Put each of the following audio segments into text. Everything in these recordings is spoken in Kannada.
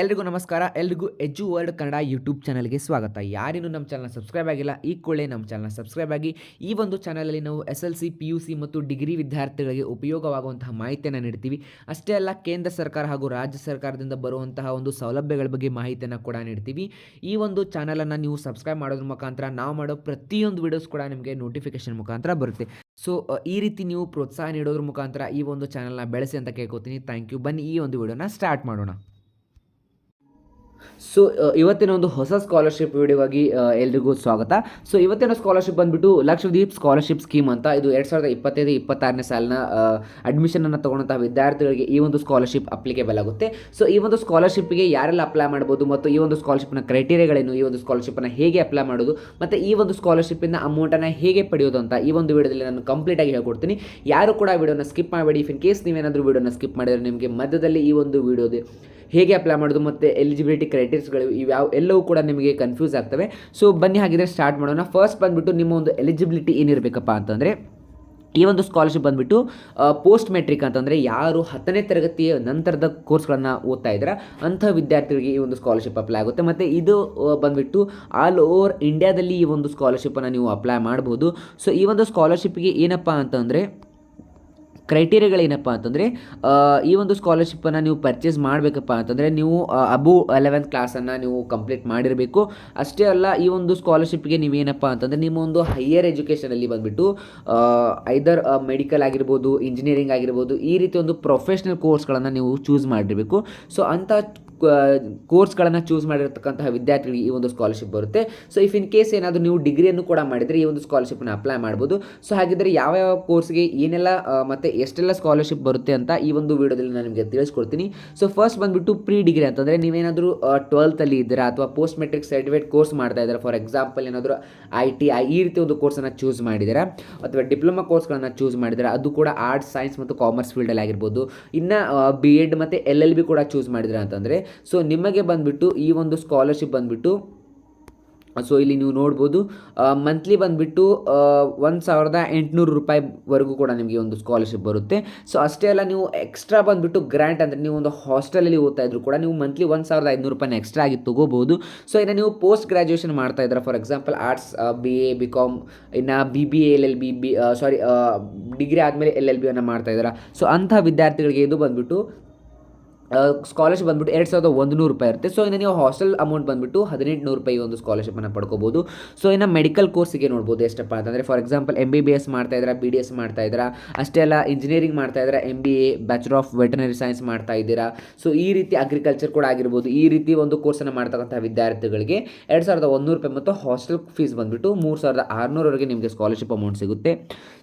ಎಲ್ರಿಗೂ ನಮಸ್ಕಾರ. ಎಲ್ರಿಗೂ ಎಜು ವರ್ಲ್ಡ್ ಕನ್ನಡ ಯೂಟ್ಯೂಬ್ ಚಾನಲ್ಗೆ ಸ್ವಾಗತ. ಯಾರಿನ್ನೂ ನಮ್ಮ ಚಾನಲ್ ಸಬ್ಸ್ಕ್ರೈಬ್ ಆಗಿಲ್ಲ, ಈ ಕೂಡಲೇ ನಮ್ಮ ಚಾನಲ್ ಸಬ್ಸ್ಕ್ರೈಬ್ ಆಗಿ, ಈ ಒಂದು ಚಾನಲಲ್ಲಿ ನಾವು S L C, P U C ಮತ್ತು ಡಿಗ್ರಿ ವಿದ್ಯಾರ್ಥಿಗಳಿಗೆ ಉಪಯೋಗವಾಗುವಂತಹ ಮಾಹಿತಿಯನ್ನು ನೀಡ್ತೀವಿ. ಅಷ್ಟೇ ಅಲ್ಲ, ಕೇಂದ್ರ ಸರ್ಕಾರ ಹಾಗೂ ರಾಜ್ಯ ಸರ್ಕಾರದಿಂದ ಬರುವಂತಹ ಒಂದು ಸೌಲಭ್ಯಗಳ ಬಗ್ಗೆ ಮಾಹಿತಿಯನ್ನು ಕೂಡ ನೀಡ್ತೀವಿ. ಈ ಒಂದು ಚಾನಲನ್ನು ನೀವು ಸಬ್ಸ್ಕ್ರೈಬ್ ಮಾಡೋದ್ರ ಮುಖಾಂತರ ನಾವು ಮಾಡೋ ಪ್ರತಿಯೊಂದು ವಿಡಿಯೋಸ್ ಕೂಡ ನಿಮಗೆ ನೋಟಿಫಿಕೇಶನ್ ಮುಖಾಂತರ ಬರುತ್ತೆ. ಸೊ ಈ ರೀತಿ ನೀವು ಪ್ರೋತ್ಸಾಹ ನೀಡೋದ್ರ ಮುಖಾಂತರ ಈ ಒಂದು ಚಾನಲ್ನ ಬೆಳೆಸಿ ಅಂತ ಕೇಳ್ಕೊತೀನಿ. Thank you. ಬನ್ನಿ, ಈ ಒಂದು ವಿಡಿಯೋನ ಸ್ಟಾರ್ಟ್ ಮಾಡೋಣ. ಸೊ ಇವತ್ತಿನ ಒಂದು ಹೊಸ ಸ್ಕಾಲರ್ಶಿಪ್ ವಿಡಿಯೋಗಾಗಿ ಎಲ್ರಿಗೂ ಸ್ವಾಗತ. ಸೊ ಇವತ್ತಿನ ಸ್ಕಾಲರ್ಶಿಪ್ ಬಂದ್ಬಿಟ್ಟು ಲಕ್ಷದ್ವೀಪ್ ಸ್ಕಾಲರ್ಶಿಪ್ ಸ್ಕೀಮ್ ಅಂತ ಇದು ಎರಡು ಸಾವಿರದ ಇಪ್ಪತ್ತೈದು, ಇಪ್ಪತ್ತಾರನೇ ಸಾಲಿನ ಅಡ್ಮಿಷನನ್ನು ತಗೊಂಡಂತಹ ವಿದ್ಯಾರ್ಥಿಗಳಿಗೆ ಈ ಒಂದು ಸ್ಕಾಲರ್ಶಿಪ್ ಅಪ್ಲಿಕೇಬಲ್ ಆಗುತ್ತೆ. ಸೊ ಈ ಒಂದು ಸ್ಕಾಲರ್ಶಿಪ್ಗೆ ಯಾರೆಲ್ಲ ಅಪ್ಲೈ ಮಾಡ್ಬೋದು ಮತ್ತು ಈ ಒಂದು ಸ್ಕಾಲರ್ಶಿಪ್ನ ಕ್ರೈಟೀರಿಯಾಗಳೇನು ಈ ಒಂದು ಸ್ಕಾಲರ್ಶಿಪ್ಪನ್ನು ಹೇಗೆ ಅಪ್ಲೈ ಮಾಡೋದು, ಮತ್ತು ಈ ಒಂದು ಸ್ಕಾಲರ್ಶಿಪ್ಪಿಂದ ಅಮೌಂಟನ್ನು ಹೇಗೆ ಪಡೆಯೋದು ಅಂತ ಈ ಒಂದು ವಿಡಿಯೋದಲ್ಲಿ ನಾನು ಕಂಪ್ಲೀಟಾಗಿ ಹೇಳ್ಕೊಡ್ತೀನಿ. ಯಾರು ಕೂಡ ವಿಡಿಯೋನ ಸ್ಕಿಪ್ ಮಾಡಬೇಡಿ. ಇಫ್ ಇನ್ ಕೇಸ್ ನೀವೇನಾದರೂ ವಿಡಿಯೋನ ಸ್ಕಿಪ್ ಮಾಡಿದರೆ ನಿಮಗೆ ಮಧ್ಯದಲ್ಲಿ ಈ ಒಂದು ವಿಡಿಯೋದು ಹೇಗೆ ಅಪ್ಲೈ ಮಾಡೋದು ಮತ್ತು ಎಲಿಜಿಬಿಲಿಟಿ ಕ್ರೈಟೀರಿಯಸ್ಗಳು ಇವ್ಯಾವ ಎಲ್ಲವೂ ಕೂಡ ನಿಮಗೆ ಕನ್ಫ್ಯೂಸ್ ಆಗ್ತವೆ. ಸೊ ಬನ್ನಿ ಹಾಗಿದ್ರೆ ಸ್ಟಾರ್ಟ್ ಮಾಡೋಣ. ಫಸ್ಟ್ ಬಂದುಬಿಟ್ಟು ನಿಮ್ಮ ಒಂದು ಎಲಿಜಿಬಿಲಿಟಿ ಏನಿರಬೇಕಪ್ಪ ಅಂತಂದರೆ, ಈ ಒಂದು ಸ್ಕಾಲರ್ಶಿಪ್ ಬಂದುಬಿಟ್ಟು ಪೋಸ್ಟ್ ಮೆಟ್ರಿಕ್ ಅಂತಂದರೆ ಯಾರು ಹತ್ತನೇ ತರಗತಿಯ ನಂತರದ ಕೋರ್ಸ್ಗಳನ್ನು ಓದ್ತಾ ಇದ್ದಾರೆ, ಅಂಥ ವಿದ್ಯಾರ್ಥಿಗಳಿಗೆ ಈ ಒಂದು ಸ್ಕಾಲರ್ಶಿಪ್ ಅಪ್ಲೈ ಆಗುತ್ತೆ. ಮತ್ತು ಇದು ಬಂದುಬಿಟ್ಟು ಆಲ್ ಓವರ್ ಇಂಡಿಯಾದಲ್ಲಿ ಈ ಒಂದು ಸ್ಕಾಲರ್ಶಿಪ್ಪನ್ನು ನೀವು ಅಪ್ಲೈ ಮಾಡ್ಬೋದು. ಸೊ ಈ ಒಂದು ಸ್ಕಾಲರ್ಶಿಪ್ಗೆ ಏನಪ್ಪ ಅಂತಂದರೆ ಕ್ರೈಟೀರಿಯಾಗಳೇನಪ್ಪ ಅಂತಂದರೆ ಈ ಒಂದು ಸ್ಕಾಲರ್ಶಿಪ್ಪನ್ನು ನೀವು ಪರ್ಚೇಸ್ ಮಾಡಬೇಕಪ್ಪ ಅಂತಂದರೆ, ನೀವು ಅಬು ಎಲೆವೆಂತ್ ಕ್ಲಾಸನ್ನು ನೀವು ಕಂಪ್ಲೀಟ್ ಮಾಡಿರಬೇಕು. ಅಷ್ಟೇ ಅಲ್ಲ, ಈ ಒಂದು ಸ್ಕಾಲರ್ಶಿಪ್ಗೆ ನೀವೇನಪ್ಪ ಅಂತಂದರೆ, ನಿಮ್ಮ ಒಂದು ಹೈಯರ್ ಎಜುಕೇಷನಲ್ಲಿ ಬಂದುಬಿಟ್ಟು ಐದರ್ ಮೆಡಿಕಲ್ ಆಗಿರ್ಬೋದು ಇಂಜಿನಿಯರಿಂಗ್ ಆಗಿರ್ಬೋದು, ಈ ರೀತಿ ಒಂದು ಪ್ರೊಫೆಷ್ನಲ್ ಕೋರ್ಸ್ಗಳನ್ನು ನೀವು ಚೂಸ್ ಮಾಡಿರಬೇಕು. ಸೊ ಅಂಥ ಕೋರ್ಸ್ಗಳನ್ನು ಚೂಸ್ ಮಾಡಿರ್ತಕ್ಕಂತಹ ವಿದ್ಯಾರ್ಥಿಗಳಿಗೆ ಈ ಒಂದು ಸ್ಕಾಲರ್ಶಿಪ್ ಬರುತ್ತೆ. ಸೊ ಇಫ್ ಇನ್ ಕೇಸ್ ಏನಾದರೂ ನೀವು ಡಿಗ್ರಿಯನ್ನು ಕೂಡ ಮಾಡಿದರೆ ಈ ಒಂದು ಸ್ಕಾಲರ್ಶಿಪ್ನ ಅಪ್ಲೈ ಮಾಡ್ಬೋದು. ಸೊ ಹಾಗಿದ್ದರೆ ಯಾವ ಯಾವ ಕೋರ್ಸ್ಗೆ ಏನೆಲ್ಲ ಮತ್ತು ಎಷ್ಟೆಲ್ಲ ಸ್ಕಾಲರ್ಶಿಪ್ ಬರುತ್ತೆ ಅಂತ ಈ ಒಂದು ವಿಡಿಯೋದಲ್ಲಿ ನಾನು ನಿಮಗೆ ತಿಳಿಸ್ಕೊಡ್ತೀನಿ. ಸೊ ಫಸ್ಟ್ ಬಂದುಬಿಟ್ಟು ಪ್ರೀ ಡಿಗ್ರಿ ಅಂತಂದರೆ ನೀವೇನಾದರೂ ಟ್ವೆಲ್ತಲ್ಲಿ ಇದ್ದೀರಾ ಅಥವಾ ಪೋಸ್ಟ್ ಮೆಟ್ರಿಕ್ ಸರ್ಟಿಫಿಕೇಟ್ ಕೋರ್ಸ್ ಮಾಡ್ತಾ ಇದ್ದಾರೆ? ಫಾರ್ ಎಕ್ಸಾಂಪಲ್ ಏನಾದರೂ ಐ ಟಿ ಐ ಈ ರೀತಿ ಒಂದು ಕೋರ್ಸನ್ನು ಚೂಸ್ ಮಾಡಿದ್ದೀರಾ? ಅಥವಾ ಡಿಪ್ಲೊಮಾ ಕೋರ್ಸ್ಗಳನ್ನು ಚೂಸ್ ಮಾಡಿದ್ದೀರಾ? ಅದು ಕೂಡ ಆರ್ಟ್ಸ್ ಸೈನ್ಸ್ ಮತ್ತು ಕಾಮರ್ಸ್ ಫೀಲ್ಡಲ್ಲಿ ಆಗಿರ್ಬೋದು. ಇನ್ನು ಬಿ ಎಡ್ ಮತ್ತು ಎಲ್ ಎಲ್ ಬಿ ಕೂಡ ಚೂಸ್ ಮಾಡಿದ್ರೆ ಅಂತಂದರೆ ಸೊ ನಿಮಗೆ ಬಂದುಬಿಟ್ಟು ಈ ಒಂದು ಸ್ಕಾಲರ್ಶಿಪ್ ಬಂದುಬಿಟ್ಟು ಸೊ ಇಲ್ಲಿ ನೀವು ನೋಡ್ಬೋದು ಮಂತ್ಲಿ ಬಂದುಬಿಟ್ಟು ಒಂದು ಸಾವಿರದ ಎಂಟುನೂರು ರೂಪಾಯಿವರೆಗೂ ಕೂಡ ನಿಮಗೆ ಒಂದು ಸ್ಕಾಲರ್ಶಿಪ್ ಬರುತ್ತೆ. ಸೊ ಅಷ್ಟೇ ಅಲ್ಲ, ನೀವು ಎಕ್ಸ್ಟ್ರಾ ಬಂದುಬಿಟ್ಟು ಗ್ರ್ಯಾಂಟ್ ಅಂದರೆ ನೀವು ಒಂದು ಹಾಸ್ಟೆಲಲ್ಲಿ ಓದ್ತಾ ಇದ್ರು ಕೂಡ ನೀವು ಮಂತ್ಲಿ ಒಂದು ಸಾವಿರದ ಐದುನೂರು ರೂಪಾಯಿನ ಎಕ್ಸ್ಟ್ರಾ ಆಗಿ ತೊಗೋಬೋದು. ಸೊ ಇನ್ನು ನೀವು ಪೋಸ್ಟ್ ಗ್ರ್ಯಾಜುಯೇಷನ್ ಮಾಡ್ತಾ ಇದ್ದೀರಾ for example arts B A B Com ಇನ್ನು B B L L B B sorry degree ಆದಮೇಲೆ ಎಲ್ ಎಲ್ ಬಿ ಅನ್ನು ಮಾಡ್ತಾ ಇದ್ದೀರಾ. ಸೊ ಅಂಥ ವಿದ್ಯಾರ್ಥಿಗಳಿಗೆ ಇದು ಬಂದುಬಿಟ್ಟು ಸ್ಕಾಲರ್ಶಿಪ್ ಬಂದ್ಬಿಟ್ಟು ಎರಡು ಸಾವಿರದ ಒಂದು ನೂರು ರೂಪಾಯಿ ಇರುತ್ತೆ. ಸೊ ಇನ್ನು ನೀವು ಹಾಸ್ಟೆಲ್ ಅಮೌಂಟ್ ಬಂದ್ಬಿಟ್ಟು ಹದಿನೆಂಟು ನೂರು ರೂಪಾಯಿ ಒಂದು ಸ್ಕಾಲರ್ಶಿಪ್ಪನ್ನು ಪಡ್ಕೋಬೋದು. ಸೊ ಇನ್ನು ಮೆಡಿಕಲ್ ಕೋರ್ಸಿಗೆ ನೋಡ್ಬೋದು ಎಷ್ಟಪ್ಪ ಅಂತಂದರೆ for example M B B S ಮಾಡ್ತಾ ಇದ್ದೀರಾ ಬಿ ಡಿ ಎಸ್ ಮಾಡ್ತಾ ಅಷ್ಟೇ ಅಲ್ಲ ಇಂಜಿನಿಯರಿಂಗ್ ಮಾಡ್ತಾ M B A bachelor of veterinary science ಮಾಡ್ತಾ ಇದ್ದೀರಾ. ಸೊ ಈ ರೀತಿ ಅಗ್ರಿಕಲ್ಚರ್ ಕೂಡ ಆಗಿರ್ಬೋದು. ಈ ರೀತಿ ಒಂದು ಕೋರ್ಸನ್ನು ಮಾಡ್ತಕ್ಕಂಥ ವಿದ್ಯಾರ್ಥಿಗಳಿಗೆ ಎರಡು ಸಾವಿರದ ಒಂದೂರು ರೂಪಾಯಿ ಮತ್ತು ಹಾಸ್ಟೆಲ್ ಫೀಸ್ ಬಂದುಬಿಟ್ಟು ಮೂರು ಸಾವಿರದ ಆರುನೂರವರೆಗೆ ನಿಮಗೆ ಸ್ಕಾಲರ್ಶಿಪ್ ಅಮೌಂಟ್ ಸಿಗುತ್ತೆ.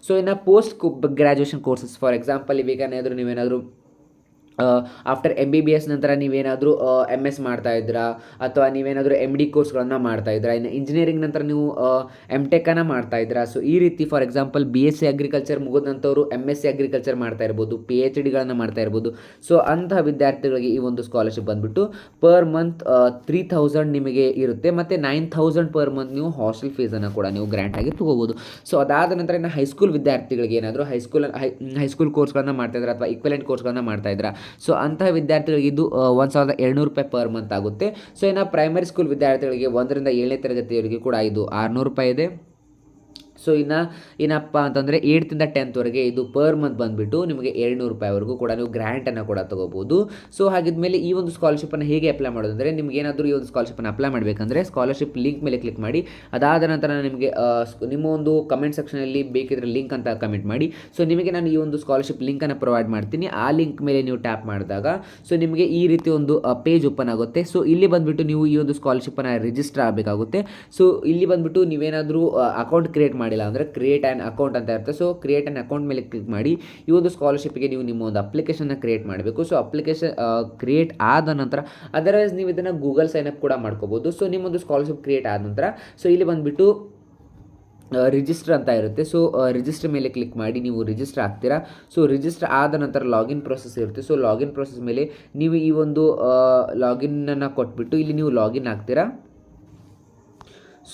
ಸೊ ಇನ್ನು post graduation courses for example ಈಗ ಏನಾದರೂ ನೀವೇನಾದರೂ after M B B S ನಂತರ ನೀವೇನಾದರೂ ಎಂ ಎಸ್ ಮಾಡ್ತಾ ಇದ್ದೀರಾ? ಅಥವಾ ನೀವೇನಾದರೂ ಎಂ ಡಿ ಕೋರ್ಸ್ಗಳನ್ನು ಮಾಡ್ತಾ ಇದ್ದೀರಾ? ಇನ್ನು ಇಂಜಿನಿಯರಿಂಗ್ ನಂತರ ನೀವು ಎಂ ಟೆಕ್ಕನ್ನು ಮಾಡ್ತಾ ಇದ್ದೀರಾ? ಸೊ ಈ ರೀತಿ for example B S C agriculture ಮುಗಿದಂಥವ್ರು M S C agriculture ಮಾಡ್ತಾ ಇರ್ಬೋದು ಪಿ ಎಚ್ ಡಿಗಳನ್ನು ಮಾಡ್ತಾ ಇರ್ಬೋದು. ಸೊ ಅಂತಹ ವಿದ್ಯಾರ್ಥಿಗಳಿಗೆ ಈ ಒಂದು ಸ್ಕಾಲರ್ಶಿಪ್ ಬಂದುಬಿಟ್ಟು ಪರ್ ಮಂತ್ ತ್ರೀ ಥೌಸಂಡ್ ನಿಮಗೆ ಇರುತ್ತೆ. ಮತ್ತು ನೈನ್ ಥೌಸಂಡ್ ಪರ್ ಮಂತ್ ನೀವು ಹಾಸ್ಟೆಲ್ ಫೀಸನ್ನು ಕೂಡ ನೀವು ಗ್ರ್ಯಾಂಟಾಗಿ ತೊಗೋಬೋದು. ಸೊ ಅದಾದ ನಂತರ ಇನ್ನು ಹೈಸ್ಕೂಲ್ ವಿದ್ಯಾರ್ಥಿಗಳಿಗೆ ಏನಾದರೂ ಹೈಸ್ಕೂಲ್ ಹೈ ಹೈಸ್ಕೂಲ್ ಕೋರ್ಸ್ಗಳನ್ನು ಮಾಡ್ತಾ ಇದ್ದಾರೆ? ಅಥವಾ ಇಕ್ವಲೆಂಟ್ ಕೋರ್ಸ್ಗಳನ್ನು ಮಾಡ್ತಾ ಇದ್ದಾರೆ? ಸೊ ಅಂತಹ ವಿದ್ಯಾರ್ಥಿಗಳಿಗೆ ಇದು ಒಂದು ಸಾವಿರದ ಎರಡುನೂರು ರೂಪಾಯಿ ಪರ್ ಮಂತ್ ಆಗುತ್ತೆ. ಸೊ ಇನ್ನು ಪ್ರೈಮರಿ ಸ್ಕೂಲ್ ವಿದ್ಯಾರ್ಥಿಗಳಿಗೆ ಒಂದರಿಂದ ಏಳನೇ ತರಗತಿಯವರಿಗೆ ಕೂಡ ಇದು ಆರುನೂರು ರೂಪಾಯಿ ಇದೆ. ಸೊ ಇನ್ನು ಏನಪ್ಪ ಅಂತಂದರೆ ಏಯ್ತಿಂದ ಟೆಂತ್ವರೆಗೆ ಇದು ಪರ್ ಮಂತ್ ಬಂದುಬಿಟ್ಟು ನಿಮಗೆ ಎರಡುನೂರು ರೂಪಾಯಿವರೆಗೂ ಕೂಡ ನೀವು ಗ್ರ್ಯಾಂಟನ್ನು ಕೂಡ ತೊಗೋಬೋದು. ಸೊ ಹಾಗಿದ್ಮೇಲೆ ಈ ಒಂದು ಸ್ಕಾಲರ್ಶಿಪ್ಪನ್ನು ಹೇಗೆ ಅಪ್ಲೈ ಮಾಡೋದು ಅಂದರೆ ನಿಮ್ಗೆ ಏನಾದರೂ ಈ ಒಂದು ಸ್ಕಾಲರ್ಶಿಪ್ಪನ್ನು ಅಪ್ಲೈ ಮಾಡಬೇಕಂದ್ರೆ ಸ್ಕಾಲರ್ಶಿಪ್ ಲಿಂಕ್ ಮೇಲೆ ಕ್ಲಿಕ್ ಮಾಡಿ, ಅದಾದ ನಂತರ ನಿಮಗೆ ನಿಮ್ಮ ಒಂದು ಕಮೆಂಟ್ ಸೆಕ್ಷನಲ್ಲಿ ಬೇಕಿದ್ರೆ ಲಿಂಕ್ ಅಂತ ಕಮೆಂಟ್ ಮಾಡಿ. ಸೊ ನಿಮಗೆ ನಾನು ಈ ಒಂದು ಸ್ಕಾಲರ್ಶಿಪ್ ಲಿಂಕನ್ನು ಪ್ರೊವೈಡ್ ಮಾಡ್ತೀನಿ. ಆ ಲಿಂಕ್ ಮೇಲೆ ನೀವು ಟ್ಯಾಪ್ ಮಾಡಿದಾಗ ಸೊ ನಿಮಗೆ ಈ ರೀತಿ ಒಂದು ಪೇಜ್ ಓಪನ್ ಆಗುತ್ತೆ. ಸೊ ಇಲ್ಲಿ ಬಂದುಬಿಟ್ಟು ನೀವು ಈ ಒಂದು ಸ್ಕಾಲರ್ಶಿಪ್ಪನ್ನು ರಿಜಿಸ್ಟರ್ ಆಗಬೇಕಾಗುತ್ತೆ. ಸೊ ಇಲ್ಲಿ ಬಂದುಬಿಟ್ಟು ನೀವೇನಾದರೂ ಅಕೌಂಟ್ ಕ್ರಿಯೇಟ್ ಮಾಡಿಲ್ಲ ಅಂದರೆ ಕ್ರಿಯೇಟ್ ಆ್ಯನ್ ಅಕೌಂಟ್ ಅಂತ ಇರುತ್ತೆ. ಸೊ ಕ್ರಿಯೇಟ್ ಆ್ಯನ್ ಅಕೌಂಟ್ ಮೇಲೆ ಕ್ಲಿಕ್ ಮಾಡಿ, ಈ ಒಂದು ಸ್ಕಾಲರ್ಶಿಪ್ಗೆ ನೀವು ನಿಮ್ಮ ಒಂದು ಅಪ್ಲಿಕೇಶನ್ನ ಕ್ರಿಯೇಟ್ ಮಾಡಬೇಕು. ಸೊ ಅಪ್ಲಿಕೇಶನ್ ಕ್ರಿಯೇಟ್ ಆದ ನಂತರ ಅದರ್ವೈಸ್ ನೀವು ಇದನ್ನು ಗೂಗಲ್ ಸೈನ್ ಅಪ್ ಕೂಡ ಮಾಡ್ಕೋಬೋದು. ಸೊ ನಿಮ್ಮೊಂದು ಸ್ಕಾಲರ್ಶಿಪ್ ಕ್ರಿಯೇಟ್ ಆದ ನಂತರ ಸೊ ಇಲ್ಲಿ ಬಂದುಬಿಟ್ಟು ರಿಜಿಸ್ಟರ್ ಅಂತ ಇರುತ್ತೆ. ಸೊ ರಿಜಿಸ್ಟರ್ ಮೇಲೆ ಕ್ಲಿಕ್ ಮಾಡಿ ನೀವು ರಿಜಿಸ್ಟರ್ ಆಗ್ತೀರಾ? ಸೊ ರಿಜಿಸ್ಟರ್ ಆದ ನಂತರ ಲಾಗಿನ್ ಪ್ರೊಸೆಸ್ ಇರುತ್ತೆ. ಸೊ ಲಾಗಿನ್ ಪ್ರೊಸೆಸ್ ಮೇಲೆ ನೀವು ಈ ಒಂದು ಲಾಗಿನ್ನನ್ನು ಕೊಟ್ಬಿಟ್ಟು ಇಲ್ಲಿ ನೀವು ಲಾಗಿನ್ ಆಗ್ತೀರಾ?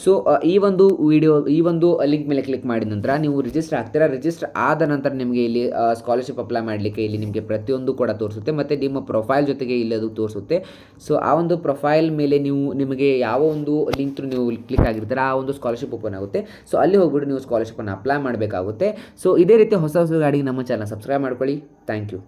ಸೊ ಈ ಒಂದು ವಿಡಿಯೋ ಈ ಒಂದು ಲಿಂಕ್ ಮೇಲೆ ಕ್ಲಿಕ್ ಮಾಡಿದ ನಂತರ ನೀವು ರಿಜಿಸ್ಟರ್ ಆಗ್ತೀರಾ? ರಿಜಿಸ್ಟರ್ ಆದ ನಂತರ ನಿಮಗೆ ಇಲ್ಲಿ ಸ್ಕಾಲರ್ಶಿಪ್ ಅಪ್ಲೈ ಮಾಡಲಿಕ್ಕೆ ಇಲ್ಲಿ ನಿಮಗೆ ಪ್ರತಿಯೊಂದು ಕೂಡ ತೋರಿಸುತ್ತೆ, ಮತ್ತು ನಿಮ್ಮ ಪ್ರೊಫೈಲ್ ಜೊತೆಗೆ ಇಲ್ಲಿ ಅದು ತೋರಿಸುತ್ತೆ. ಸೊ ಆ ಒಂದು ಪ್ರೊಫೈಲ್ ಮೇಲೆ ನೀವು, ನಿಮಗೆ ಯಾವ ಒಂದು ಲಿಂಕ್ ನೀವು ಕ್ಲಿಕ್ ಆಗಿರ್ತೀರ, ಆ ಒಂದು ಸ್ಕಾಲರ್ಶಿಪ್ ಓಪನ್ ಆಗುತ್ತೆ. ಸೊ ಅಲ್ಲಿ ಹೋಗ್ಬಿಟ್ಟು ನೀವು ಸ್ಕಾಲರ್ಶಿಪ್ಪನ್ನು ಅಪ್ಲೈ ಮಾಡಬೇಕಾಗುತ್ತೆ. ಸೊ ಇದೇ ರೀತಿ ಹೊಸ ಹೊಸ ಗಾಡಿಗೆ ನಮ್ಮ ಚಾನಲ್ ಸಬ್ಸ್ಕ್ರೈಬ್ ಮಾಡ್ಕೊಳ್ಳಿ. Thank you